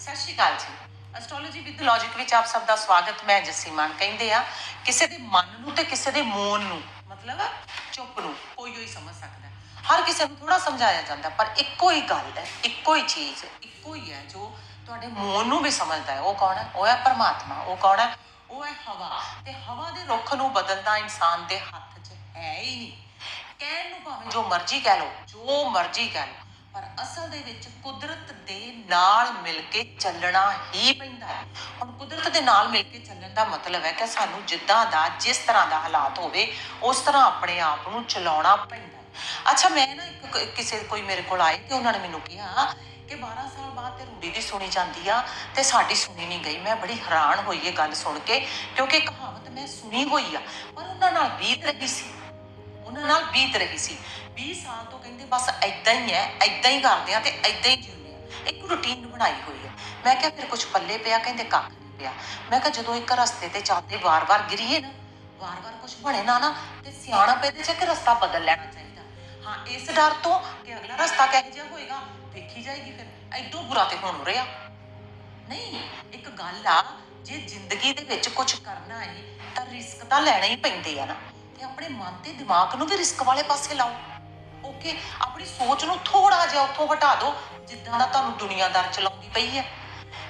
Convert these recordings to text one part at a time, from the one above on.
ਸਤਿ ਸ਼੍ਰੀ ਅਕਾਲ ਜੀ। Astrology with logic ਵਿੱਚ ਆਪ ਸਭ ਦਾ ਸਵਾਗਤ, ਮੈਂ ਜੱਸੀ ਮਾਨ ਕਹਿੰਦੇ ਆ, ਕਿਸੇ ਦੇ ਮਨ ਨੂੰ ਤੇ ਕਿਸੇ ਦੇ ਮੋਨ ਨੂੰ, ਮਤਲਬ ਚੁੱਪ ਨੂੰ ਕੋਈ ਕੋਈ ਸਮਝ ਸਕਦਾ ਹਰ ਕਿਸੇ ਨੂੰ ਥੋੜਾ ਸਮਝਾਇਆ ਜਾਂਦਾ, ਪਰ ਇੱਕੋ ਹੀ ਗੱਲ ਹੈ, ਇੱਕੋ ਹੀ ਚੀਜ਼, ਇੱਕੋ ਹੀ ਹੈ ਜੋ ਤੁਹਾਡੇ ਮੋਨ ਨੂੰ ਵੀ ਸਮਝਦਾ ਹੈ, ਉਹ ਕੌਣ ਹੈ? ਉਹ ਹੈ ਪਰਮਾਤਮਾ, ਉਹ ਕੌਣ ਹੈ? ਉਹ ਹੈ ਹਵਾ। ਤੇ ਹਵਾ ਦੇ ਰੁੱਖ ਨੂੰ ਬਦਲਦਾ ਇਨਸਾਨ ਦੇ ਹੱਥ 'ਚ ਹੈ ਹੀ ਨਹੀਂ। ਕਹਿਣ ਨੂੰ ਭਾਵੇਂ ਜੋ ਮਰਜ਼ੀ ਕਹਿ ਲਓ, ਜੋ ਮਰਜ਼ੀ ਕਹਿ ਲਓ ਪਰ ਅਸਲ ਦੇ ਵਿੱਚ ਕੁਦਰਤ ਦੇ ਨਾਲ ਮਿਲ ਕੇ ਚੱਲਣਾ ਹੀ ਪੈਂਦਾ ਹੈ। ਹੁਣ ਕੁਦਰਤ ਦੇ ਨਾਲ ਮਿਲ ਕੇ ਚੱਲਣ ਦਾ ਮਤਲਬ ਹੈ ਕਿ ਸਾਨੂੰ ਜਿੱਦਾਂ ਦਾ, ਜਿਸ ਤਰ੍ਹਾਂ ਦਾ ਹਾਲਾਤ ਹੋਵੇ, ਉਸ ਤਰ੍ਹਾਂ ਆਪਣੇ ਆਪ ਨੂੰ ਚਲਾਉਣਾ ਪੈਂਦਾ ਅੱਛਾ, ਮੈਂ ਨਾ ਇੱਕ ਕਿਸੇ ਕੋਈ ਮੇਰੇ ਕੋਲ ਆਏ ਤੇ ਉਹਨਾਂ ਨੇ ਮੈਨੂੰ ਕਿਹਾ ਕਿ 12 ਸਾਲ ਬਾਅਦ ਤੇ ਰੂੜੀ ਦੀ ਸੁਣੀ ਜਾਂਦੀ ਆ ਤੇ ਸਾਡੀ ਸੁਣੀ ਨਹੀਂ ਗਈ। ਮੈਂ ਬੜੀ ਹੈਰਾਨ ਹੋਈ ਇਹ ਗੱਲ ਸੁਣ ਕੇ ਕਿਉਂਕਿ ਕਹਾਵਤ ਮੈਂ ਸੁਣੀ ਹੋਈ ਆ, ਪਰ ਉਹਨਾਂ ਨਾਲ ਬੀਤ ਰਹੀ ਸੀ। ਉਹਨਾਂ ਨਾਲ ਬੀਤ ਰਹੀ ਸੀ। 20 ਸਾਲ ਤੋਂ ਕਹਿੰਦੇ ਬਸ ਐਦਾਂ ਹੀ ਹੈ ਐਦਾਂ ਹੀ ਕਰਦੇ ਆ ਤੇ ਐਦਾਂ ਹੀ ਜਿਉਂਦੇ ਆ। ਇੱਕ ਰੁਟੀਨ ਬਣਾਈ ਹੋਈ ਹੈ। ਮੈਂ ਕਿਹਾ ਫਿਰ ਕੁਝ ਪੱਲੇ ਪਿਆ, ਕਹਿੰਦੇ ਕੱਖ ਨਹੀਂ ਪਿਆ। ਮੈਂ ਕਿਹਾ ਜਦੋਂ ਇੱਕ ਰਸਤੇ ਤੇ ਚੱਲਦੇ ਵਾਰ-ਵਾਰ ਗਿਰੀਏ ਨਾ, ਵਾਰ-ਵਾਰ ਕੁਝ ਬਣੇ ਨਾ ਨਾ, ਤੇ ਸਿਆਣਾ ਪੈਦੇ ਚ ਕਿ ਰਸਤਾ ਬਦਲ ਲੈਣਾ ਚਾਹੀਦਾ। ਹਾਂ, ਇਸ ਡਰ ਤੋਂ ਕਿ ਅਗਲਾ ਰਸਤਾ ਕਿਹੋ ਜਿਹਾ ਹੋਏਗਾ, ਦੇਖੀ ਜਾਏਗੀ ਫਿਰ। ਐਡੋ ਬੁਰਾ ਤੇ ਹੁਣ ਰਿਹਾ। ਨਹੀਂ, ਇੱਕ ਗੱਲ ਆ, ਜੇ ਜ਼ਿੰਦਗੀ ਦੇ ਵਿੱਚ ਕੁਝ ਕਰਨਾ ਹੈ, ਤਾਂ ਰਿਸਕ ਤਾਂ ਲੈਣਾ ਹੀ ਪੈਂਦੇ ਆ ਨਾ। ਤੇ ਆਪਣੇ ਮਨ ਤੇ ਦਿਮਾਗ ਨੂੰ ਵੀ ਰਿਸਕ ਵਾਲੇ ਪਾਸੇ ਲਾਓ ਓਕੇ, ਆਪਣੀ ਸੋਚ ਨੂੰ ਥੋੜਾ ਜਿਹਾ ਉੱਥੋਂ ਹਟਾ ਦਿਓ ਜਿੱਦਾਂ ਦਾ ਤੁਹਾਨੂੰ ਦੁਨੀਆਦਾਰ ਚਲਾਉਂਦੀ ਪਈ ਹੈ।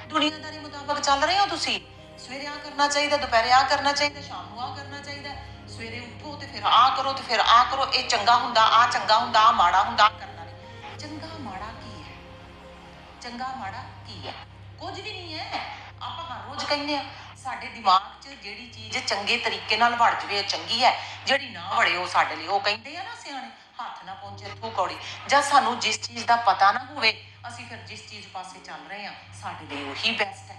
ਦੁਨੀਆਦਾਰੀ ਮੁਤਾਬਕ ਚੱਲ ਰਹੇ ਹੋ ਤੁਸੀਂ। ਸਵੇਰੇ ਆ ਕਰਨਾ ਚਾਹੀਦਾ, ਦੁਪਹਿਰੇ ਆ ਕਰਨਾ ਚਾਹੀਦਾ, ਸ਼ਾਮ ਨੂੰ ਆ ਕਰਨਾ ਚਾਹੀਦਾ। ਸਵੇਰੇ ਉੱਠੋ ਤੇ ਫਿਰ ਆ ਕਰੋ ਤੇ ਫਿਰ ਆ ਕਰੋ। ਇਹ ਚੰਗਾ ਹੁੰਦਾ ਆ ਚੰਗਾ ਹੁੰਦਾ ਆ ਮਾੜਾ ਹੁੰਦਾ ਕਰਨਾ ਨਹੀਂ। ਚੰਗਾ ਮਾੜਾ ਕੀ ਹੈ? ਚੰਗਾ ਮਾੜਾ ਕੀ ਹੈ? ਕੁਝ ਵੀ ਨਹੀਂ ਹੈ। ਆਪਾਂ ਹਰ ਰੋਜ਼ ਕਹਿੰਦੇ ਆ ਸਾਡੇ ਦਿਮਾਗ 'ਚ ਜਿਹੜੀ ਚੀਜ਼ ਚੰਗੇ ਤਰੀਕੇ ਨਾਲ ਵੜ ਜਵੇ, ਉਹ ਚੰਗੀ ਹੈ, ਜਿਹੜੀ ਨਾ ਵੜੇ ਉਹ ਸਾਡੇ ਲਈ, ਉਹ ਕਹਿੰਦੇ ਆ ਨਾ ਸਿਆਣੇ, ਹੱਥ ਨਾ ਪਹੁੰਚੇ ਤੂੰ ਕੌੜੀ। ਜਾਂ ਸਾਨੂੰ ਜਿਸ ਚੀਜ਼ ਦਾ ਪਤਾ ਨਾ ਹੋਵੇ, ਅਸੀਂ ਫਿਰ ਜਿਸ ਚੀਜ਼ ਪਾਸੇ ਚੱਲ ਰਹੇ ਆ ਸਾਡੇ ਲਈ ਉਹੀ ਬੈਸਟ ਹੈ।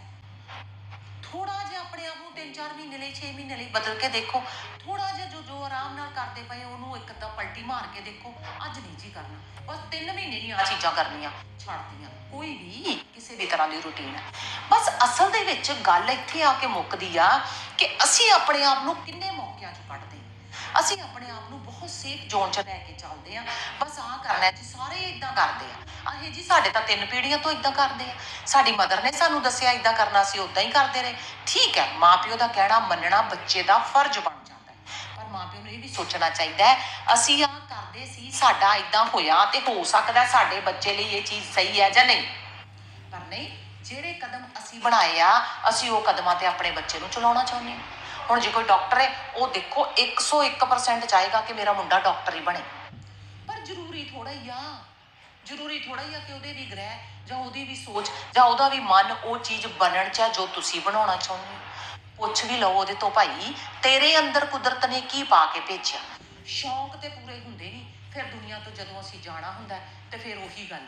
ਥੋੜਾ ਜਿਹਾ ਆਪਣੇ ਆਪ ਨੂੰ 3-4 ਮਹੀਨੇ ਲਈ 6 ਮਹੀਨੇ ਲਈ ਬਦਲ ਕੇ ਦੇਖੋ। ਥੋੜਾ ਜਿਹਾ ਜੋ ਜੋ ਆਰਾਮ ਨਾਲ ਕਰਦੇ ਪਏ, ਉਹਨੂੰ ਇੱਕ ਅੱਧਾ ਪਲਟੀ ਮਾਰ ਕੇ ਦੇਖੋ। ਅੱਜ ਨਹੀਂ ਜੀ ਕਰਨਾ। ਬਸ 3 ਮਹੀਨੇ ਨਹੀਂ ਆ ਚੀਜ਼ਾਂ ਕਰਨੀਆਂ ਛੱਡਦੀਆਂ ਕੋਈ ਵੀ ਕਿਸੇ ਵੀ ਤਰ੍ਹਾਂ ਦੀ ਰੁਟੀਨ ਹੈ। ਬਸ ਅਸਲ ਦੇ ਵਿੱਚ ਗੱਲ ਇੱਥੇ ਆ ਕੇ ਮੁੱਕਦੀ ਆ ਕਿ ਅਸੀਂ ਆਪਣੇ ਆਪ ਨੂੰ ਕਿੰਨੇ ਮੌਕਿਆਂ 'ਚ ਕੱਢਦੇ ਅਸੀਂ ਆਪਣੇ ਆਪ ਸੇਫ ਜ਼ੋਨ 'ਚ ਲੈ ਕੇ ਚੱਲਦੇ ਆ। ਬਸ ਆਹ ਕਰਨਾ ਹੈ ਜੀ, ਸਾਰੇ ਇਦਾਂ ਕਰਦੇ ਆ। ਆਹੇ ਜੀ ਸਾਡੇ ਤਾਂ ਤਿੰਨ ਪੀੜ੍ਹੀਆਂ ਤੋਂ ਇਦਾਂ ਕਰਦੇ ਆ। ਸਾਡੀ ਮਦਰ ਨੇ ਸਾਨੂੰ ਦੱਸਿਆ ਇਦਾਂ ਕਰਨਾ ਸੀ ਉਦਾਂ ਹੀ ਕਰਦੇ ਰਹੇ। ਠੀਕ ਹੈ, ਮਾਪਿਓ ਦਾ ਕਹਿਣਾ ਮੰਨਣਾ ਬੱਚੇ ਦਾ ਫਰਜ਼ ਬਣ ਜਾਂਦਾ ਹੈ। ਪਰ ਮਾਪਿਓ ਨੂੰ ਇਹ ਵੀ ਸੋਚਣਾ ਚਾਹੀਦਾ ਹੈ, ਅਸੀਂ ਆਹ ਕਰਦੇ ਸੀ, ਸਾਡਾ ਇਦਾਂ ਹੋਇਆ ਤੇ ਹੋ ਸਕਦਾ ਸਾਡੇ ਬੱਚੇ ਲਈ ਇਹ ਚੀਜ਼ ਸਹੀ ਹੈ ਜਾਂ ਨਹੀਂ। ਪਰ ਨਹੀਂ, ਜਿਹੜੇ ਕਦਮ ਅਸੀਂ ਬਣਾਏ ਆ, ਅਸੀਂ ਉਹ ਕਦਮਾਂ ਤੇ ਆਪਣੇ ਬੱਚੇ ਨੂੰ ਚਲਾਉਣਾ ਚਾਹੁੰਦੇ ਹਾਂ। ਹੁਣ ਜੇ ਕੋਈ ਡਾਕਟਰ ਹੈ, ਉਹ ਦੇਖੋ 101% ਚਾਹੇਗਾ ਕਿ ਮੇਰਾ ਮੁੰਡਾ ਡਾਕਟਰ ਹੀ ਬਣੇ। ਪਰ ਜ਼ਰੂਰੀ ਥੋੜਾ ਹੀ ਆ। ਜ਼ਰੂਰੀ ਥੋੜਾ ਹੀ ਆ ਕਿ ਉਹਦੇ ਵੀ ਗ੍ਰਹਿ ਜਾਂ ਉਹਦੀ ਵੀ ਸੋਚ ਜਾਂ ਉਹਦਾ ਵੀ ਮਨ ਉਹ ਚੀਜ਼ ਬਣਨ ਚ ਜੋ ਤੁਸੀਂ ਬਣਾਉਣਾ ਚਾਹੁੰਦੇ ਹੋ। ਪੁੱਛ ਵੀ ਲਓ ਉਹਦੇ ਤੋਂ ਭਾਈ, ਤੇਰੇ ਅੰਦਰ ਕੁਦਰਤ ਨੇ ਕੀ ਪਾ ਕੇ ਭੇਜਿਆ? ਸ਼ੌਂਕ ਤੇ ਪੂਰੇ ਹੁੰਦੇ ਨਹੀਂ। ਫਿਰ ਦੁਨੀਆ ਤੋਂ ਜਦੋਂ ਅਸੀਂ ਜਾਣਾ ਹੁੰਦਾ ਤੇ ਫਿਰ ਉਹੀ ਗੱਲ।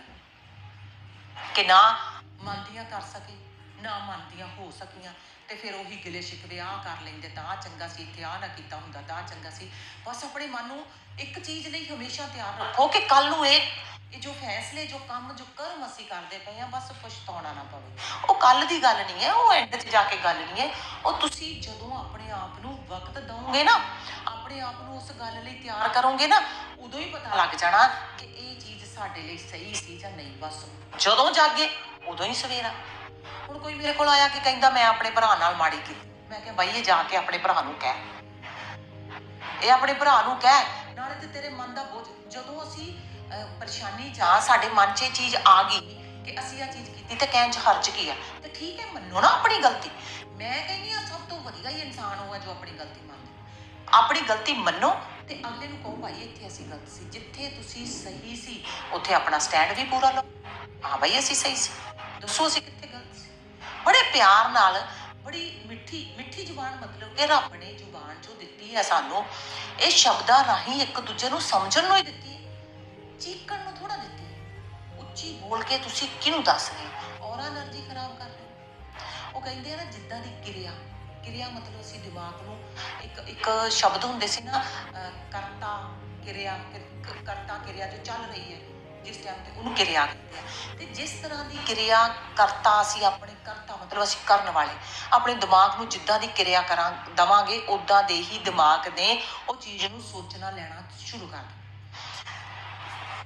ਕਿ ਨਾ ਮੰਨਦੀਆਂ ਕਰ ਸਕੇ। ਨਾ ਮੰਨਦੀਆਂ, ਹੋ ਸਕੀਆਂ। ਤੇ ਫਿਰ ਉਹੀ ਗਿਲੇ ਸ਼ਿਕਵੇ ਆ ਕਰ ਲੈਂਦੇ, ਤਾਂ ਆ ਚੰਗਾ ਸੀ, ਇੱਥੇ ਆ ਨਾ ਕੀਤਾ ਹੁੰਦਾ, ਤਾਂ ਆਹ ਚੰਗਾ ਸੀ। ਬਸ ਆਪਣੇ ਮਨ ਨੂੰ ਇੱਕ ਚੀਜ਼ ਲਈ ਹਮੇਸ਼ਾ ਤਿਆਰ ਰੱਖੋ ਕਿ ਕੱਲ ਨੂੰ ਇਹ ਇਹ ਜੋ ਫੈਸਲੇ, ਜੋ ਕੰਮ, ਜੋ ਕਰਮ ਅਸੀਂ ਕਰਦੇ ਪਏ ਆ ਬਸ ਪਛਤਾਉਣਾ ਨਾ ਪਵੇ। ਉਹ ਕੱਲ ਦੀ ਗੱਲ ਨਹੀਂ ਹੈ, ਉਹ ਐਂਡ 'ਚ ਜਾ ਕੇ ਗੱਲ ਨਹੀਂ ਹੈ। ਉਹ ਤੁਸੀਂ ਜਦੋਂ ਆਪਣੇ ਆਪ ਨੂੰ ਵਕਤ ਦਵੋਗੇ ਨਾ, ਆਪਣੇ ਆਪ ਨੂੰ ਉਸ ਗੱਲ ਲਈ ਤਿਆਰ ਕਰੋਗੇ ਨਾ, ਉਦੋਂ ਹੀ ਪਤਾ ਲੱਗ ਜਾਣਾ ਕਿ ਇਹ ਚੀਜ਼ ਸਾਡੇ ਲਈ ਸਹੀ ਸੀ ਜਾਂ ਨਹੀਂ। ਬਸ ਜਦੋਂ ਜਾਗੇ, ਉਦੋਂ ਹੀ ਸਵੇਰਾ। ਹੁਣ ਕੋਈ ਮੇਰੇ ਕੋਲ ਆਇਆ ਕਿ ਕਹਿੰਦਾ ਮੈਂ ਆਪਣੇ ਭਰਾ ਨਾਲ ਮਾੜੀ ਕੀਤੀ। ਮੈਂ ਕਿਹਾ ਬਾਈ, ਇਹ ਜਾ ਕੇ ਆਪਣੇ ਭਰਾ ਨੂੰ ਕਹਿ। ਇਹ ਆਪਣੇ ਭਰਾ ਨੂੰ ਕਹਿ। ਨਾਲੇ ਤੇ ਤੇਰੇ ਮਨ ਦਾ ਬੋਝ। ਜਦੋਂ ਅਸੀਂ ਪਰੇਸ਼ਾਨੀ ਜਾਂ ਸਾਡੇ ਮਨ 'ਚ ਇਹ ਚੀਜ਼ ਆ ਗਈ ਕਿ ਅਸੀਂ ਆ ਚੀਜ਼ ਕੀਤੀ ਤੇ ਕਹਿਣ 'ਚ ਹਰਜ ਕੀ ਆ, ਤੇ ਠੀਕ ਹੈ, ਮੰਨੋ ਨਾ ਆਪਣੀ ਗਲਤੀ। ਮੈਂ ਕਹਿੰਦੀ ਆ ਸਭ ਤੋਂ ਵਧੀਆ ਹੀ ਇਨਸਾਨ ਹੋਗਾ ਜੋ ਆਪਣੀ ਗਲਤੀ ਮੰਨਦਾ। ਆਪਣੀ ਗਲਤੀ ਮੰਨੋ ਤੇ ਅਗਲੇ ਨੂੰ ਕਹੋ ਭਾਈ ਇੱਥੇ ਅਸੀਂ ਗਲਤ ਸੀ। ਜਿੱਥੇ ਤੁਸੀਂ ਸਹੀ ਸੀ, ਉੱਥੇ ਆਪਣਾ ਸਟੈਂਡ ਵੀ ਪੂਰਾ ਲਓ। ਹਾਂ ਭਾਈ ਅਸੀਂ ਸਹੀ ਸੀ। ਦੱਸੋ ਅਸੀਂ ਕਿੱਥੇ ਬੜੇ ਪਿਆਰ ਨਾਲ, ਬੜੀ ਮਿੱਠੀ ਮਿੱਠੀ ਜ਼ੁਬਾਨ ਮਤਲਬ ਕਿ ਰੱਬ ਨੇ ਜ਼ੁਬਾਨ ਜੋ ਦਿੱਤੀ ਹੈ ਸਾਨੂੰ। ਇਹ ਸ਼ਬਦਾਂ ਰਾਹੀਂ ਇੱਕ ਦੂਜੇ ਨੂੰ ਸਮਝਣ ਨੂੰ ਹੀ ਦਿੱਤੀ ਹੈ, ਚੀਕਣ ਨੂੰ ਥੋੜਾ ਦਿੱਤੀ ਹੈ। ਉੱਚੀ ਬੋਲ ਕੇ ਤੁਸੀਂ ਕਿਹਨੂੰ ਦੱਸ ਰਹੇ ਔਰ એનર્ਜੀ ਖਰਾਬ ਕਰ ਰਹੇ ਉਹ ਕਹਿੰਦੇ ਆ ਨਾ, ਜਿੱਦਾਂ ਦੀ ਕਿਰਿਆ। ਕਿਰਿਆ ਮਤਲਬ ਅਸੀਂ ਦਿਮਾਗ ਨੂੰ ਇੱਕ ਇੱਕ ਸ਼ਬਦ ਹੁੰਦੇ ਸੀ ਨਾ ਕਰਤਾ ਕਿਰਿਆ ਕਰਤਾ ਕਿਰਿਆ ਜੋ ਚੱਲ ਰਹੀ ਹੈ। ਜਿਸ ਟਾਈਮ ਤੇ ਉਹਨੂੰ ਕਿਰਿਆ ਕਹਿੰਦੇ ਆ। ਤੇ ਜਿਸ ਤਰ੍ਹਾਂ ਦੀ ਕਿਰਿਆ ਕਰਤਾ ਅਸੀਂ ਆਪਣੇ, ਕਰਤਾ ਮਤਲਬ ਅਸੀਂ ਕਰਨ ਵਾਲੇ। ਆਪਣੇ ਦਿਮਾਗ ਨੂੰ ਜਿੱਦਾਂ ਦੀ ਕਿਰਿਆ ਕਰਾਂ, ਦਵਾਂਗੇ ਉਦਾਂ ਦੇ ਹੀ ਦਿਮਾਗ ਨੇ ਉਹ ਚੀਜ਼ ਨੂੰ ਸੋਚਣਾ, ਲੈਣਾ ਸ਼ੁਰੂ ਕਰ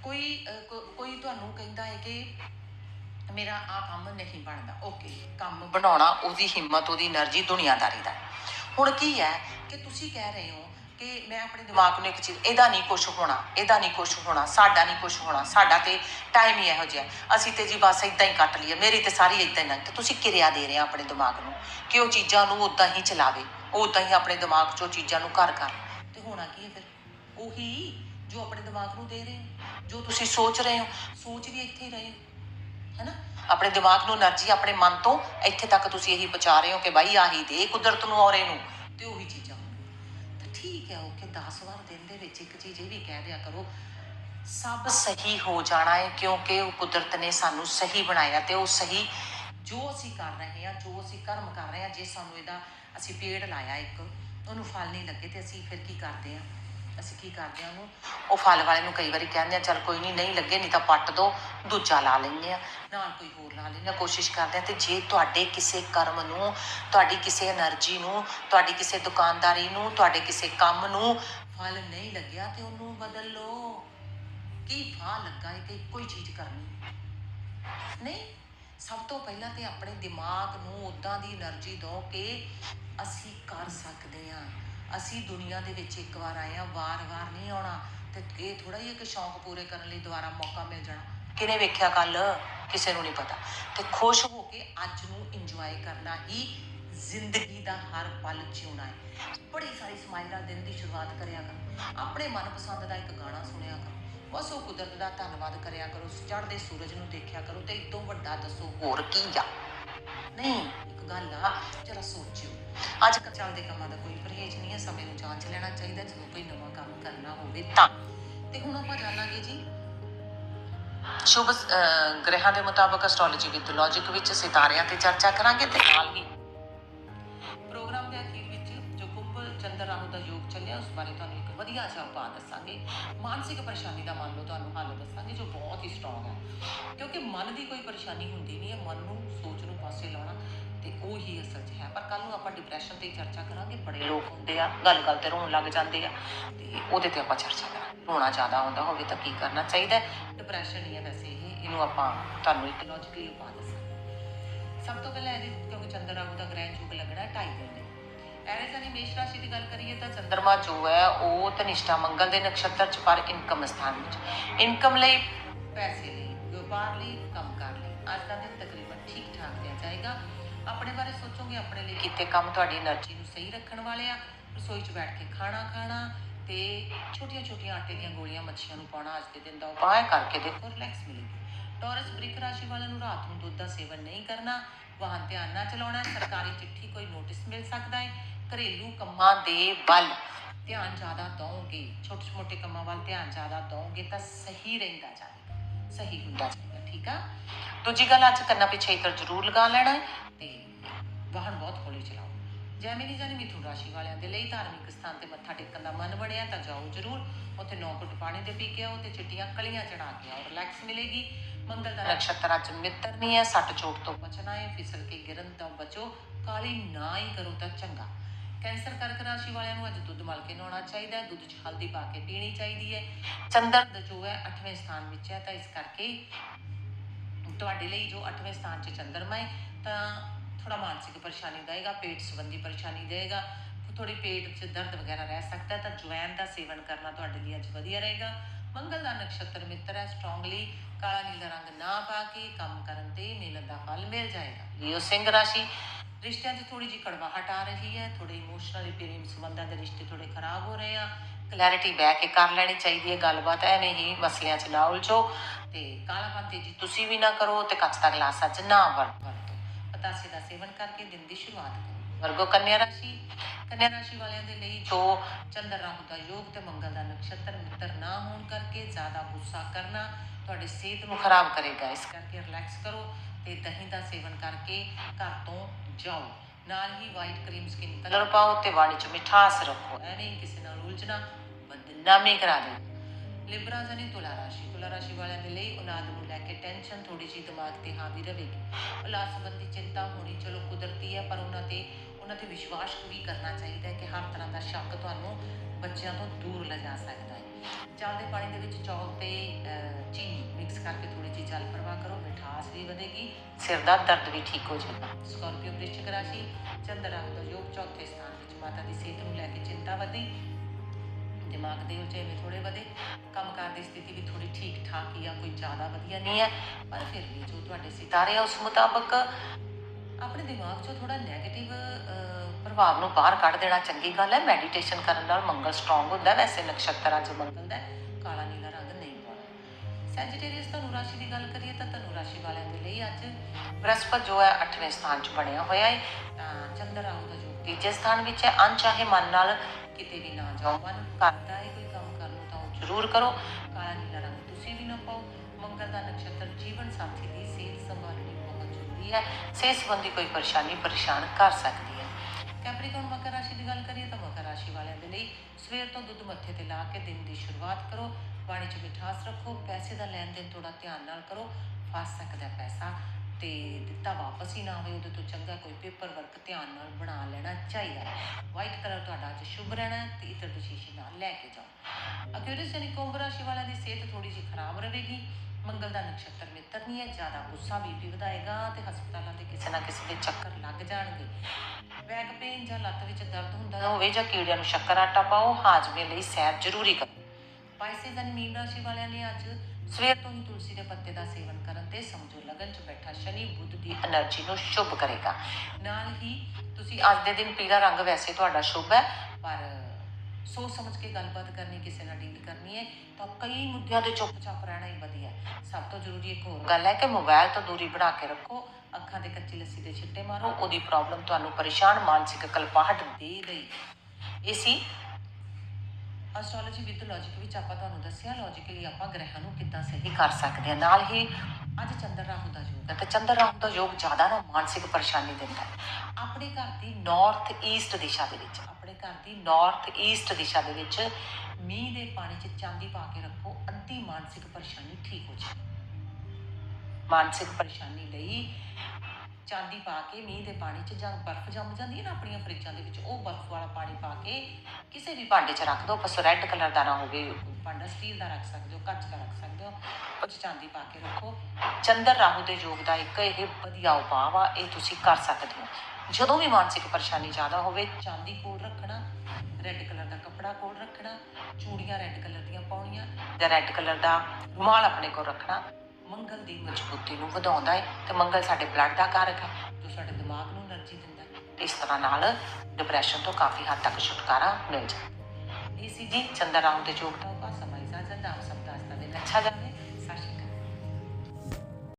ਕੋਈ ਕੋਈ ਤੁਹਾਨੂੰ ਕਹਿੰਦਾ ਹੈ ਕਿ ਮੇਰਾ ਆ ਕੰਮ ਨਹੀਂ ਬਣਦਾ। ਓਕੇ, ਕੰਮ ਬਣਾਉਣਾ ਉਹਦੀ ਹਿੰਮਤ, ਉਹਦੀ એનર્ਜੀ ਦੁਨੀਆਦਾਰੀ ਦਾ ਹੁਣ ਕੀ ਹੈ ਕਿ ਤੁਸੀਂ ਕਹਿ ਰਹੇ ਹੋ ਕਿ ਮੈਂ ਆਪਣੇ ਦਿਮਾਗ ਨੂੰ ਇੱਕ ਚੀਜ਼, ਇਹਦਾ ਨਹੀਂ ਕੁਝ ਹੋਣਾ, ਇਹਦਾ ਨਹੀਂ ਕੁਝ ਹੋਣਾ, ਸਾਡਾ ਨਹੀਂ ਕੁਝ ਹੋਣਾ, ਸਾਡਾ ਤੇ ਟਾਈਮ ਹੀ ਇਹੋ ਜਿਹਾ। ਅਸੀਂ ਤੇ ਜੀ ਬਸ ਇਦਾਂ ਹੀ ਕੱਟ ਲਈਏ, ਮੇਰੀ ਤੇ ਸਾਰੀ ਇਦਾਂ ਹੀ ਲੰਘ ਤੁਸੀਂ ਕਿਰਿਆ ਦੇ ਰਹੇ ਆਪਣੇ ਦਿਮਾਗ ਨੂੰ ਕਿ ਉਹ ਚੀਜ਼ਾਂ ਨੂੰ ਉਦਾਂ ਹੀ ਚਲਾਵੇ, ਉਹ ਉਦਾਂ ਹੀ ਆਪਣੇ ਦਿਮਾਗ 'ਚੋਂ ਚੀਜ਼ਾਂ ਨੂੰ ਘਰ ਕਰ। ਤੇ ਹੋਣਾ ਕੀ ਹੈ ਫਿਰ? ਉਹੀ ਜੋ ਆਪਣੇ ਦਿਮਾਗ ਨੂੰ ਦੇ ਰਹੇ ਹੋ ਜੋ ਤੁਸੀਂ ਸੋਚ ਰਹੇ ਹੋ, ਸੋਚ ਵੀ ਇੱਥੇ ਹੀ ਰਹੇ ਹੈਨਾ? ਆਪਣੇ ਦਿਮਾਗ ਨੂੰ એનર્ਜੀ ਆਪਣੇ ਮਨ ਤੋਂ ਇੱਥੇ ਤੱਕ ਤੁਸੀਂ ਇਹੀ ਪਹੁੰਚਾ ਰਹੇ ਹੋ ਕਿ ਭਾਈ ਆਹੀ ਦੇ, ਕੁਦਰਤ ਨੂੰ, ਔਰੇ ਨੂੰ। ਤੇ ਉਹੀ ਠੀਕ ਹੈ ਓਕੇ 10 ਵਾਰ ਦਿਨ ਦੇ ਵਿੱਚ ਇੱਕ ਚੀਜ਼ ਇਹ ਵੀ ਕਹਿ ਦਿਆ ਕਰੋ, ਸਭ ਸਹੀ ਹੋ ਜਾਣਾ ਹੈ ਕਿਉਂਕਿ ਉਹ ਕੁਦਰਤ ਨੇ ਸਾਨੂੰ ਸਹੀ ਬਣਾਇਆ ਤੇ ਉਹ ਸਹੀ ਜੋ ਅਸੀਂ ਕਰ ਰਹੇ ਹਾਂ, ਜੋ ਅਸੀਂ ਕਰਮ ਕਰ ਰਹੇ ਹਾਂ, ਜੇ ਸਾਨੂੰ ਇਹਦਾ ਅਸੀਂ ਪੇੜ ਲਾਇਆ ਇੱਕ, ਉਹਨੂੰ ਫਲ ਨਹੀਂ ਲੱਗੇ ਤੇ ਅਸੀਂ ਫਿਰ ਕੀ ਕਰਦੇ ਹਾਂ? ਅਸੀਂ ਕੀ ਕਰਦੇ ਹਾਂ ਉਹਨੂੰ? ਉਹ ਫਲ ਵਾਲੇ ਨੂੰ ਕਈ ਵਾਰੀ ਕਹਿੰਦੇ ਆ, ਚਲ ਕੋਈ ਨਹੀਂ ਨਹੀਂ ਲੱਗੇ, ਨਹੀਂ ਤਾਂ ਪੱਟ ਦੋ, ਦੂਜਾ ਲਾ ਲੈਂਦੇ ਆ ਨਾਲ ਕੋਈ ਹੋਰ ਲਾ ਲੈਂਦੇ ਆ ਕੋਸ਼ਿਸ਼ ਕਰਦੇ ਆ ਤੇ ਜੇ ਤੁਹਾਡੇ ਕਿਸੇ ਕਰਮ ਨੂੰ, ਤੁਹਾਡੀ ਕਿਸੇ એનર્ਜੀ ਨੂੰ, ਤੁਹਾਡੀ ਕਿਸੇ ਦੁਕਾਨਦਾਰੀ ਨੂੰ, ਤੁਹਾਡੇ ਕਿਸੇ ਕੰਮ ਨੂੰ ਫਲ ਨਹੀਂ ਲੱਗਿਆ ਤੇ ਉਹਨੂੰ ਬਦਲ ਲਓ। ਕੀ ਫਾ ਲੱਗਾ ਹੈ ਕਿ ਕੋਈ ਚੀਜ਼ ਕਰਨੀ ਨਹੀਂ, ਸਭ ਤੋਂ ਪਹਿਲਾਂ ਤੇ ਆਪਣੇ ਦਿਮਾਗ ਨੂੰ ਉਦਾਂ ਦੀ એનર્ਜੀ ਦੋ ਕਿ ਅਸੀਂ ਕਰ ਸਕਦੇ ਹਾਂ। ਅਸੀਂ ਦੁਨੀਆ ਦੇ ਵਿੱਚ ਇੱਕ ਵਾਰ ਆਏ ਹਾਂ ਵਾਰ-ਵਾਰ ਨਹੀਂ ਆਉਣਾ ਤੇ ਇਹ ਥੋੜਾ ਹੀ ਇੱਕ ਸ਼ੌਂਕ ਪੂਰੇ ਕਰਨ ਲਈ ਦੁਬਾਰਾ ਮੌਕਾ ਮਿਲ ਜਾਣਾ। ਕਿਹਨੇ ਵੇਖਿਆ ਕੱਲ? ਕਿਸੇ ਨੂੰ ਨਹੀਂ ਪਤਾ। ਤੇ ਖੁਸ਼ ਹੋ ਕੇ ਅੱਜ ਨੂੰ ਇੰਜੋਏ ਕਰਨਾ ਹੀ ਜ਼ਿੰਦਗੀ ਦਾ ਹਰ ਪਲ ਜਿਉਣਾ ਹੈ। ਬੜੀ ਸਾਰੀ ਸਮਾਈਲਾਂ ਦਿਨ ਦੀ ਸ਼ੁਰੂਆਤ ਕਰਿਆ ਕਰੋ। ਆਪਣੇ ਮਨਪਸੰਦ ਦਾ ਇੱਕ ਗਾਣਾ ਸੁਣਿਆ ਕਰੋ। ਬਸ ਉਹ ਕੁਦਰਤ ਦਾ ਧੰਨਵਾਦ ਕਰਿਆ ਕਰੋ। ਚੜ੍ਹਦੇ ਸੂਰਜ ਨੂੰ ਦੇਖਿਆ ਕਰੋ ਤੇ ਇਦੋਂ ਵੱਡਾ ਦੱਸੋ ਹੋਰ ਕੀ ਆ? ਨਹੀਂ ਇੱਕ ਗੱਲ ਆ ਜਰਾ ਸੋਚਿਓ। ਅੱਜ ਕੱਲ੍ਹ ਚੱਲਦੇ ਕੰਮਾਂ ਦਾ ਕੋਈ ਪਰਹੇਜ਼ ਨਹੀਂ ਹੈ ਸਮੇਂ ਨੂੰ ਜਾਂਚ ਲੈਣਾ ਚਾਹੀਦਾ ਜਦੋਂ ਕੋਈ ਨਵਾਂ ਕੰਮ ਕਰਨਾ ਹੋਵੇ ਤਾਂ। ਤੇ ਹੁਣ ਆਪਾਂ ਜਾਣਾਂਗੇ ਜੀ ਸ਼ੁਭ ਅਹ, ਗ੍ਰਹਿਾਂ ਦੇ ਮੁਤਾਬਕ ਐਸਟ੍ਰੋਲੋਜੀ ਵਿਦ ਲੌਜੀਕ ਵਿੱਚ ਸਿਤਾਰਿਆਂ ਤੇ ਚਰਚਾ ਕਰਾਂਗੇ ਤੇ ਨਾਲ ਹੀ ਪ੍ਰੋਗਰਾਮ ਦੇ ਅਖੀਰ ਵਿੱਚ ਜੋ ਕੁੰਭ ਚੰਦਰ ਰਾਹੂ ਦਾ ਯੋਗ ਚੱਲਿਆ ਉਸ ਬਾਰੇ ਤੁਹਾਨੂੰ ਇੱਕ ਵਧੀਆ ਜਿਹਾ ਉਪਾਅ ਦੱਸਾਂਗੇ। ਮਾਨਸਿਕ ਪਰੇਸ਼ਾਨੀ ਦਾ ਮੰਨ ਲਓ ਤੁਹਾਨੂੰ ਹੱਲ ਦੱਸਾਂਗੇ, ਜੋ ਬਹੁਤ ਹੀ ਸਟਰੋਂਗ ਹੈ। ਕਿਉਂਕਿ ਮਨ ਦੀ ਕੋਈ ਪਰੇਸ਼ਾਨੀ ਹੁੰਦੀ ਨਹੀਂ ਹੈ, ਮਨ ਨੂੰ, ਸੋਚ ਨੂੰ ਪਾਸੇ ਲਾਉਣਾ ਤੇ ਉਹ ਹੀ ਅਸਲ 'ਚ ਹੈ। ਪਰ ਕੱਲ ਨੂੰ ਆਪਾਂ ਡਿਪਰੈਸ਼ਨ ਤੇ ਚਰਚਾ ਕਰਾਂਗੇ, ਬੜੇ ਲੋਕ ਹੁੰਦੇ ਆ ਗੱਲ ਗੱਲ ਤੇ ਰੋਣ ਲੱਗ ਜਾਂਦੇ ਆ ਤੇ ਉਹਦੇ ਤੇ ਆਪਾਂ ਚਰਚਾ ਕਰਾਂਗੇ। ਰੋਣਾ ਜ਼ਿਆਦਾ ਆਉਂਦਾ ਹੋਵੇ ਤਾਂ ਕੀ ਕਰਨਾ ਚਾਹੀਦਾ ਡਿਪਰੈਸ਼ਨ ਹੀ ਹੈ ਵੈਸੇ ਇਹ, ਇਹਨੂੰ ਆਪਾਂ ਤੁਹਾਨੂੰ ਇੱਕ ਲੌਜੀਕਲੀ ਉਪਾਅ ਦੱਸਾਂਗੇ। ਸਭ ਤੋਂ ਪਹਿਲਾਂ ਇਹਦੇ ਕਿਉਂਕਿ ਚੰਦਰ ਰਾਹੂ ਦਾ ਗ੍ਰਹਿ ਯੁੱਗ ਲੱਗਣਾ ਹੈ ਢਾਈ ਦਿਨ ਐਰੇਜ਼ ਅਤੇ ਮੇਸ਼ ਰਾਸ਼ੀ ਦੀ ਗੱਲ ਕਰੀਏ ਤਾਂ ਚੰਦਰਮਾ ਜੋ ਹੈ, ਉਹ ਤਨਿਸ਼ਠਾ ਮੰਗਲ ਦੇ ਨਕਸ਼ਤਰ ਚ ਪਰ ਇਨਕਮ ਸਥਾਨ ਵਿੱਚ। ਇਨਕਮ ਲਈ ਪੈਸੇ ਲਈ, ਵਪਾਰ ਲਈ, ਕੰਮ ਕਰ ਲਈ। ਅੱਜ ਦਾ ਦਿਨ ਤਕਰੀਬਨ ਠੀਕ ਠਾਕ ਰਿਹਾ ਜਾਏਗਾ। ਆਪਣੇ ਬਾਰੇ ਸੋਚੋਗੇ, ਆਪਣੇ ਲਈ ਕੀਤੇ ਕੰਮ ਤੁਹਾਡੀ એનર્ਜੀ ਨੂੰ ਸਹੀ ਰੱਖਣ ਵਾਲੇ ਆ। ਰਸੋਈ 'ਚ ਬੈਠ ਕੇ ਖਾਣਾ ਖਾਣਾ ਤੇ ਛੋਟੀਆਂ-ਛੋਟੀਆਂ ਆਟੇ ਦੀਆਂ ਗੋਲੀਆਂ ਮੱਛੀਆਂ ਨੂੰ ਪਾਉਣਾ ਅੱਜ ਦੇ ਦਿਨ ਦਾ ਉਪਾਅ ਕਰਕੇ ਦੇਖੋ ਰਿਲੈਕਸ ਮਿਲੇਗੀ। ਟੌਰਸ ਬ੍ਰਿਕ ਰਾਸ਼ੀ ਵਾਲਿਆਂ ਨੂੰ ਰਾਤ ਨੂੰ ਦੁੱਧ ਦਾ ਸੇਵਨ ਨਹੀਂ ਕਰਨਾ, ਵਾਹਨ ਧਿਆਨ ਨਾਲ ਚਲਾਉਣਾ, ਸਰਕਾਰੀ ਚਿੱਠੀ ਕੋਈ ਨੋਟਿਸ ਮਿਲ ਸਕਦਾ ਹੈ। ਘਰੇਲੂ ਕੰਮਾਂ ਦੇ ਵੱਲ ਧਿਆਨ ਜ਼ਿਆਦਾ ਦਓਗੇ ਛੋਟੇ ਮੋਟੇ ਕੰਮਾਂ ਵੱਲ ਧਿਆਨ ਜ਼ਿਆਦਾ ਦਓਗੇ ਤਾਂ ਸਹੀ ਰਹਿੰਦਾ ਜਾਏਗਾ ਸਹੀ ਹੁੰਦਾ ਜਾਏਗਾ ਠੀਕ ਆ? ਦੂਜੀ ਗੱਲ ਅੱਜ ਕੰਨਾਂ ਪਿੱਛੇ ਇਤਰ ਜ਼ਰੂਰ ਲਗਾ ਲੈਣਾ ਹੈ ਤੇ ਵਾਹਨ ਬਹੁਤ ਹੌਲੀ ਚਲਾਓ। ਜੈਮਿਨੀ ਜਾਨੀ ਮਿਥੁਨ ਰਾਸ਼ੀ ਵਾਲਿਆਂ ਦੇ ਲਈ ਧਾਰਮਿਕ ਸਥਾਨ ਤੇ ਮੱਥਾ ਟੇਕਣ ਦਾ ਮਨ ਬਣਿਆ ਤਾਂ ਜਾਓ ਜ਼ਰੂਰ। ਉੱਥੇ ਨੌ ਘੁੱਟ ਪਾਣੀ ਦੇ ਪੀ ਕੇ ਆਓ ਤੇ ਚਿੱਟੀਆਂ ਕਲੀਆਂ ਚੜਾ ਕੇ ਆਓ, ਰਿਲੈਕਸ ਮਿਲੇਗੀ। ਮੰਗਲ ਦਾ ਨਕਸ਼ਤਰ ਅੱਜ ਮਿੱਤਰ ਨਹੀਂ ਹੈ ਸੱਟ ਚੋਟ ਤੋਂ ਬਚਣਾ ਹੈ, ਫਿਸਲ ਕੇ ਗਿਰਨ ਤੋਂ ਬਚੋ, ਕਾਲੀ ਨਾ ਹੀ ਕਰੋ ਤਾਂ ਚੰਗਾ। ਕੈਂਸਰ ਕਰਕ ਰਾਸ਼ੀ ਵਾਲਿਆਂ ਨੂੰ ਅੱਜ ਦੁੱਧ ਮਲ ਕੇ ਨਹਾਉਣਾ ਚਾਹੀਦਾ ਹੈ। ਦੁੱਧ 'ਚ ਹਲਦੀ ਪਾ ਕੇ ਪੀਣੀ ਚਾਹੀਦੀ ਹੈ। ਚੰਦਰ ਜੋ ਹੈ 8ਵੇਂ ਸਥਾਨ ਵਿੱਚ ਹੈ। ਤਾਂ ਇਸ ਕਰਕੇ ਤੁਹਾਡੇ ਲਈ ਜੋ 8ਵੇਂ ਸਥਾਨ 'ਚ ਚੰਦਰਮਾ ਹੈ, ਤਾਂ ਥੋੜਾ ਮਾਨਸਿਕ ਪਰੇਸ਼ਾਨੀ ਦੇਗਾ ਪੇਟ ਸੰਬੰਧੀ ਪਰੇਸ਼ਾਨੀ ਦੇਗਾ ਥੋੜੀ ਪੇਟ 'ਚ ਦਰਦ ਵਗੈਰਾ ਰਹਿ ਸਕਦਾ ਤਾਂ ਜਵੈਨ ਦਾ ਸੇਵਨ ਕਰਨਾ ਤੁਹਾਡੇ ਲਈ ਅੱਜ ਵਧੀਆ ਰਹੇਗਾ। ਮੰਗਲ ਦਾ ਨਕਸ਼ਤਰ ਮਿੱਤਰ ਹੈ ਸਟਰੋਂਗਲੀ ਕਾਲਾ ਨੀਲਾ ਰੰਗ ਨਾ ਪਾ ਕੇ ਕੰਮ ਕਰਨ ਤੇ ਮਿਹਨਤ ਦਾ ਫਲ ਮਿਲ ਜਾਏਗਾ। ਲਿਓ ਸਿੰਘ ਰਾਸ਼ੀ। ਰਿਸ਼ਤਿਆਂ 'ਚ ਥੋੜੀ ਜਿਹੀ ਕੜਵਾਹਟ ਆ ਰਹੀ ਹੈ ਥੋੜੇ ਇਮੋਸ਼ਨਲੀ ਪ੍ਰੇਮ ਸੰਬੰਧਾਂ ਦੇ ਰਿਸ਼ਤੇ ਥੋੜੇ ਖਰਾਬ ਹੋ ਰਹੇ ਆ। ਕਲੈਰਿਟੀ ਬਹਿ ਕੇ ਕਰ ਲੈਣੀ ਚਾਹੀਦੀ ਹੈ, ਗੱਲਬਾਤ ਐਵੇਂ ਹੀ ਮਸਲਿਆਂ 'ਚ ਨਾ ਉਲਝੋ। ਤੇ ਕਾਲਾਪਨ ਤੇਜੀ ਤੁਸੀਂ ਵੀ ਨਾ ਕਰੋ ਤੇ ਕੱਚ ਦਾ ਗਲਾਸ ਅੱਜ ਨਾ ਵਰਤੋ। ਪਤਾਸੇ ਦਾ ਸੇਵਨ ਕਰਕੇ ਦਿਨ ਦੀ ਸ਼ੁਰੂਆਤ ਕਰੋ। ਵਰਗੋ ਕੰਨਿਆ ਰਾਸ਼ੀ। ਕੰਨਿਆ ਰਾਸ਼ੀ ਵਾਲਿਆਂ ਦੇ ਲਈ ਜੋ ਚੰਦਰ ਰਾਹੂ ਦਾ ਯੋਗ ਤੇ ਮੰਗਲ ਦਾ ਨਕਸ਼ਤਰ ਮਿੱਤਰ ਨਾ ਹੋਣ ਕਰਕੇ ਜ਼ਿਆਦਾ ਗੁੱਸਾ ਕਰਨਾ ਤੁਹਾਡੀ ਸਿਹਤ ਨੂੰ ਖਰਾਬ ਕਰੇਗਾ। ਇਸ ਕਰਕੇ ਰਿਲੈਕਸ ਕਰੋ ਤੇ ਦਹੀਂ ਦਾ ਸੇਵਨ ਕਰਕੇ ਘਰ ਤੋਂ ਜਾਓ। ਨਾਲ ਹੀ ਵਾਈਟ ਕਰੀਮ ਸਕਿਨ ਕਲਰ ਪਾਓ ਤੇ ਵਾਣੀ 'ਚ ਮਿਠਾਸ ਰੱਖੋ। ਐਵੇਂ ਕਿਸੇ ਨਾਲ ਉਲਝਣਾ ਬਦਨਾਮੀ ਕਰਾ ਦੇ ਲਿਬਰਾ ਜਾਨੀ ਤੁਲਾ ਰਾਸ਼ੀ ਤੁਲਾ ਰਾਸ਼ੀ ਵਾਲਿਆਂ ਦੇ ਲਈ ਔਲਾਦ ਨੂੰ ਲੈ ਕੇ ਟੈਨਸ਼ਨ ਥੋੜੀ ਜਿਹੀ ਦਿਮਾਗ ਤੇ ਹਾਵੀ ਰਹੇਗੀ। ਔਲਾਦ ਸੰਬੰਧੀ ਚਿੰਤਾ ਹੋਣੀ ਚਲੋ ਕੁਦਰਤੀ ਹੈ ਪਰ ਉਹਨਾਂ ਤੇ ਉਹਨਾਂ ਤੇ ਵਿਸ਼ਵਾਸ ਵੀ ਕਰਨਾ ਚਾਹੀਦਾ ਹੈ ਕਿ ਹਰ ਤਰ੍ਹਾਂ ਦਾ ਸ਼ੱਕ ਤੁਹਾਨੂੰ ਬੱਚਿਆਂ ਤੋਂ ਦੂਰ ਲਿਜਾ ਸਕਦਾ ਹੈ। ਚੱਲਦੇ ਪਾਣੀ ਦੇ ਵਿੱਚ ਚੌਲ ਤੇ ਅਹ, ਚੀਨੀ ਮਿਕਸ ਕਰਕੇ ਥੋੜੀ ਜਿਹੀ ਜਲ ਪ੍ਰਵਾਹ ਕਰੋ ਮਿਠਾਸ ਵੀ ਵਧੇਗੀ ਸਿਰ ਦਾ ਦਰਦ ਵੀ ਠੀਕ ਹੋ ਜਾਏਗਾ। ਸਕਾਰਪੀਓ ਵ੍ਰਿਸ਼ਚਿਕ ਰਾਸ਼ੀ ਚੰਦਰ ਦਾ ਯੋਗ ਚੌਥੇ ਸਥਾਨ ਵਿੱਚ ਮਾਤਾ ਦੀ ਸਿਹਤ ਨੂੰ ਲੈ ਕੇ ਚਿੰਤਾ ਵਧੀ। ਦਿਮਾਗ ਦੇ ਉਲਝੇਵੇਂ ਥੋੜੇ ਵਧੇ। ਕੰਮਕਾਰ ਦੀ ਸਥਿਤੀ ਵੀ ਥੋੜੀ ਠੀਕ ਠਾਕ ਹੀ ਆ ਕੋਈ ਜ਼ਿਆਦਾ ਵਧੀਆ ਨਹੀਂ ਹੈ। ਪਰ ਫਿਰ ਵੀ ਜੋ ਤੁਹਾਡੇ ਸਿਤਾਰੇ ਆ ਉਸ ਮੁਤਾਬਕ ਆਪਣੇ ਦਿਮਾਗ 'ਚੋਂ ਥੋੜਾ 네ਗੇਟਿਵ ਪ੍ਰਭਾਵ ਨੂੰ ਬਾਹਰ ਕੱਢ ਦੇਣਾ ਚੰਗੀ ਗੱਲ ਹੈ। ਮੈਡੀਟੇਸ਼ਨ ਕਰਨ ਨਾਲ ਮੰਗਲ ਸਟਰੋਂਗ ਹੁੰਦਾ ਵੈਸੇ ਨਕਸ਼ਤਰ ਅੱਜ ਮੰਗਲ ਦਾ ਕਾਲਾ ਨੀਲਾ ਰੰਗ ਨਹੀਂ ਪਾਉਣਾ ਸੈਜੀਟੇਰੀਅਸ ਧਨੂ ਰਾਸ਼ੀ ਦੀ ਗੱਲ ਕਰੀਏ ਤਾਂ ਧਨੂ ਰਾਸ਼ੀ ਵਾਲਿਆਂ ਦੇ ਲਈ ਅੱਜ ਬ੍ਰਹਸਪਤ ਜੋ ਹੈ 8ਵੇਂ ਸਥਾਨ 'ਚ ਬਣਿਆ ਹੋਇਆ ਹੈ। ਤਾਂ ਚੰਦਰ ਰਾਹੂ ਦਾ ਜੋ ਤੀਜੇ ਸਥਾਨ ਵਿੱਚ ਹੈ ਅਣਚਾਹੇ ਮਨ ਨਾਲ ਕਿਤੇ ਵੀ ਨਾ ਜਾਓ, ਮਨ ਕਰਦਾ ਹੈ ਕੋਈ ਕੰਮ ਕਰਨ ਨੂੰ ਤਾਂ ਉਹ ਜ਼ਰੂਰ ਕਰੋ। ਕਾਲਾ ਨੀਲਾ ਰੰਗ ਤੁਸੀਂ ਵੀ ਨਾ ਪਾਓ। ਮੰਗਲ ਦਾ ਨਕਸ਼ਤਰ ਜੀਵਨ ਸਾਥੀ ਦੀ ਸਿਹਤ ਸੰਭਾਲਣੀ ਬਹੁਤ ਜ਼ਰੂਰੀ ਹੈ। ਸਿਹਤ ਸੰਬੰਧੀ ਕੋਈ ਪਰੇਸ਼ਾਨੀ ਪਰੇਸ਼ਾਨ ਕਰ ਸਕਦੀ ਹੈ ਕੈਪਰੀਕੌਨ ਮਕਰ ਰਾਸ਼ੀ ਦੀ ਗੱਲ ਕਰੀਏ ਤਾਂ ਮਕਰ ਰਾਸ਼ੀ ਵਾਲਿਆਂ ਦੇ ਲਈ ਸਵੇਰ ਤੋਂ ਦੁੱਧ ਮੱਥੇ ਤੇ ਲਾ ਕੇ ਦਿਨ ਦੀ ਸ਼ੁਰੂਆਤ ਕਰੋ, ਬਾਣੀ 'ਚ ਮਿਠਾਸ ਰੱਖੋ, ਪੈਸੇ ਦਾ ਲੈਣ ਦੇਣ ਥੋੜਾ ਧਿਆਨ ਨਾਲ ਕਰੋ, ਫਸ ਸਕਦਾ ਪੈਸਾ ਤੇ ਦਿੱਤਾ ਵਾਪਸ ਹੀ ਨਾ ਹੋਵੇ ਉਹਦੇ ਤੋਂ ਚੰਗਾ ਕੋਈ ਪੇਪਰ ਵਰਕ ਧਿਆਨ ਨਾਲ ਬਣਾ ਲੈਣਾ ਚਾਹੀਦਾ। ਹੈ ਵਾਈਟ ਕਲਰ ਤੁਹਾਡਾ ਅੱਜ ਸ਼ੁਭ ਰਹਿਣਾ ਹੈ ਤੇ ਇਤਰ ਵਿਸ਼ੇਸ਼ੀ ਨਾਲ ਲੈ ਕੇ ਜਾਓ। ਅਕਿਊਰਿਸ ਯਾਨੀ ਕੁੰਭ ਰਾਸ਼ੀ ਵਾਲਿਆਂ ਦੀ ਸਿਹਤ ਥੋੜੀ ਜਿਹੀ ਖਰਾਬ ਰਹੇਗੀ। ਮੰਗਲ ਦਾ ਨਕਸ਼ਤਰ ਮਿੱਤਰ ਨਹੀਂ ਹੈ, ਜ਼ਿਆਦਾ ਗੁੱਸਾ ਬੀਪੀ ਵਧਾਏਗਾ ਤੇ ਹਸਪਤਾਲਾਂ ਦੇ ਕਿਸੇ ਨਾ ਕਿਸੇ ਦੇ ਚੱਕਰ ਲੱਗ ਜਾਣਗੇ। ਬੈਕ ਪੇਨ ਜਾਂ ਲੱਤ ਵਿੱਚ ਦਰਦ ਹੁੰਦਾ ਹੋਵੇ ਜਾਂ ਕੀੜਿਆਂ ਨੂੰ ਸ਼ੱਕਰ ਆਟਾ ਪਾਓ, ਹਾਜ਼ਮੇ ਲਈ ਸੈਰ ਜ਼ਰੂਰੀ ਕਰੋ ਪਾਈਸਿਸ ਐਂਡ ਮੀਨ ਰਾਸ਼ੀ ਵਾਲਿਆਂ ਨੇ ਅੱਜ ਸਵੇਰ ਤੋਂ ਹੀ ਤੁਲਸੀ ਦੇ ਪੱਤੇ ਦਾ ਸੇਵਨ ਕਰਨ ਤੇ ਸਮਝੋ ਲਗਨ 'ਚ ਬੈਠਾ ਸ਼ਨੀ ਬੁੱਧ ਦੀ એનર્ਜੀ ਨੂੰ ਸ਼ੁਭ ਕਰੇਗਾ। ਨਾਲ ਹੀ ਤੁਸੀਂ ਅੱਜ ਦੇ ਦਿਨ ਪੀਲਾ ਰੰਗ ਵੈਸੇ ਤੁਹਾਡਾ ਸ਼ੁਭ ਹੈ, ਪਰ ਸੋਚ ਸਮਝ ਕੇ ਗੱਲਬਾਤ ਕਰਨੀ, ਕਿਸੇ ਨਾਲ ਡੀਲ ਕਰਨੀ ਹੈ, ਤਾਂ ਕਈ ਮੁੱਦਿਆਂ ਦੇ ਚੁੱਪਚਾਪ ਰਹਿਣਾ ਹੀ ਵਧੀਆ ਸਭ ਤੋਂ ਜ਼ਰੂਰੀ ਇੱਕ ਹੋਰ ਗੱਲ ਹੈ ਕਿ ਮੋਬਾਈਲ ਤੋਂ ਦੂਰੀ ਬਣਾ ਕੇ ਰੱਖੋ। ਅੱਖਾਂ ਦੇ ਕੱਚੀ ਲੱਸੀ ਦੇ ਛਿੱਟੇ ਮਾਰੋ, ਉਹਦੀ ਪ੍ਰੋਬਲਮ ਤੁਹਾਨੂੰ ਪਰੇਸ਼ਾਨ, ਮਾਨਸਿਕ ਕਲਪਾਹਟ ਦੇ ਗਈ ਇਹ ਸੀ ਐਸਟ੍ਰੋਲੋਜੀ ਵਿਦ ਲੌਜੀਕ ਵਿੱਚ ਆਪਾਂ ਤੁਹਾਨੂੰ ਦੱਸਿਆ ਲੌਜੀਕਲੀ ਆਪਾਂ ਗ੍ਰਹਿਾਂ ਨੂੰ ਕਿੱਦਾਂ ਸਹੀ ਕਰ ਸਕਦੇ ਹਾਂ ਨਾਲ ਹੀ ਅੱਜ ਚੰਦਰ ਰਾਹੂ ਦਾ ਯੋਗ ਹੈ, ਤੇ ਚੰਦਰ ਰਾਹੂ ਦਾ ਯੋਗ ਜ਼ਿਆਦਾ ਨਾ ਮਾਨਸਿਕ ਪਰੇਸ਼ਾਨੀ ਦਿੰਦਾ ਹੈ। ਆਪਣੇ ਘਰ ਦੀ ਨਾਰਥ ਈਸਟ ਦਿਸ਼ਾ ਦੇ ਵਿੱਚ, ਆਪਣੇ ਘਰ ਦੀ ਨਾਰਥ ਈਸਟ ਦਿਸ਼ਾ ਦੇ ਵਿੱਚ ਮੀਂਹ ਦੇ ਪਾਣੀ 'ਚ ਚਾਂਦੀ ਪਾ ਕੇ ਰੱਖੋ, ਅੱਧੀ ਮਾਨਸਿਕ ਪਰੇਸ਼ਾਨੀ ਠੀਕ ਹੋ ਜਾਏ। ਮਾਨਸਿਕ ਪਰੇਸ਼ਾਨੀ ਲਈ ਚਾਂਦੀ ਪਾ ਕੇ, ਮੀਂਹ ਦੇ ਪਾਣੀ 'ਚ ਜਾਂ ਬਰਫ਼ ਜੰਮ ਜਾਂਦੀ ਹੈ ਨਾ ਆਪਣੀਆਂ ਫਰਿੱਜਾਂ ਦੇ ਵਿੱਚ, ਉਹ ਬਰਫ਼ ਵਾਲਾ ਪਾਣੀ ਪਾ ਕੇ ਕਿਸੇ ਵੀ ਭਾਂਡੇ 'ਚ ਰੱਖ ਦਿਓ ਬਸ ਰੈੱਡ ਕਲਰ ਦਾ ਨਾ ਹੋਵੇ, ਭਾਂਡਾ ਸਟੀਲ ਦਾ ਰੱਖ ਸਕਦੇ ਹੋ, ਕੱਚ ਦਾ ਰੱਖ ਸਕਦੇ ਹੋ ਉਹ 'ਚ ਚਾਂਦੀ ਪਾ ਕੇ ਰੱਖੋ। ਚੰਦਰ ਰਾਹੂ ਦੇ ਯੋਗ ਦਾ ਇੱਕ ਇਹ ਵਧੀਆ ਉਪਾਅ ਆ ਇਹ ਤੁਸੀਂ ਕਰ ਸਕਦੇ ਹੋ। ਜਦੋਂ ਵੀ ਮਾਨਸਿਕ ਪਰੇਸ਼ਾਨੀ ਜ਼ਿਆਦਾ ਹੋਵੇ, ਚਾਂਦੀ ਕੋਲ ਰੱਖਣਾ ਰੈੱਡ ਕਲਰ ਦਾ ਕੱਪੜਾ ਕੋਲ ਰੱਖਣਾ, ਚੂੜੀਆਂ ਰੈੱਡ ਕਲਰ ਦੀਆਂ ਪਾਉਣੀਆਂ, ਜਾਂ ਰੈੱਡ ਕਲਰ ਦਾ ਰੁਮਾਲ ਆਪਣੇ ਕੋਲ ਰੱਖਣਾ ਮੰਗਲ ਦੀ ਮਜ਼ਬੂਤੀ ਨੂੰ ਵਧਾਉਂਦਾ ਹੈ ਤੇ ਮੰਗਲ ਸਾਡੇ ਬਲੱਡ ਦਾ ਕਾਰਕ ਹੈ ਜੋ ਸਾਡੇ ਦਿਮਾਗ ਨੂੰ એનર્ਜੀ ਦਿੰਦਾ ਹੈ। ਇਸ ਤਰ੍ਹਾਂ ਨਾਲ ਡਿਪਰੈਸ਼ਨ ਤੋਂ ਕਾਫੀ ਹੱਦ ਤੱਕ ਛੁਟਕਾਰਾ ਮਿਲ ਜਾਂਦਾ ਹੈ। ਇਹ ਸੀ ਜੀ ਚੰਦਰ ਰਾਮ ਦੇ ਯੋਗ ਦਾ ਉਪਾਸਨਾ ਇਜਾਜ਼ਤ ਆਪ ਸਭ ਦਾ ਹਸਤਾ ਦਿਨ ਅੱਛਾ ਜਾਵੇ।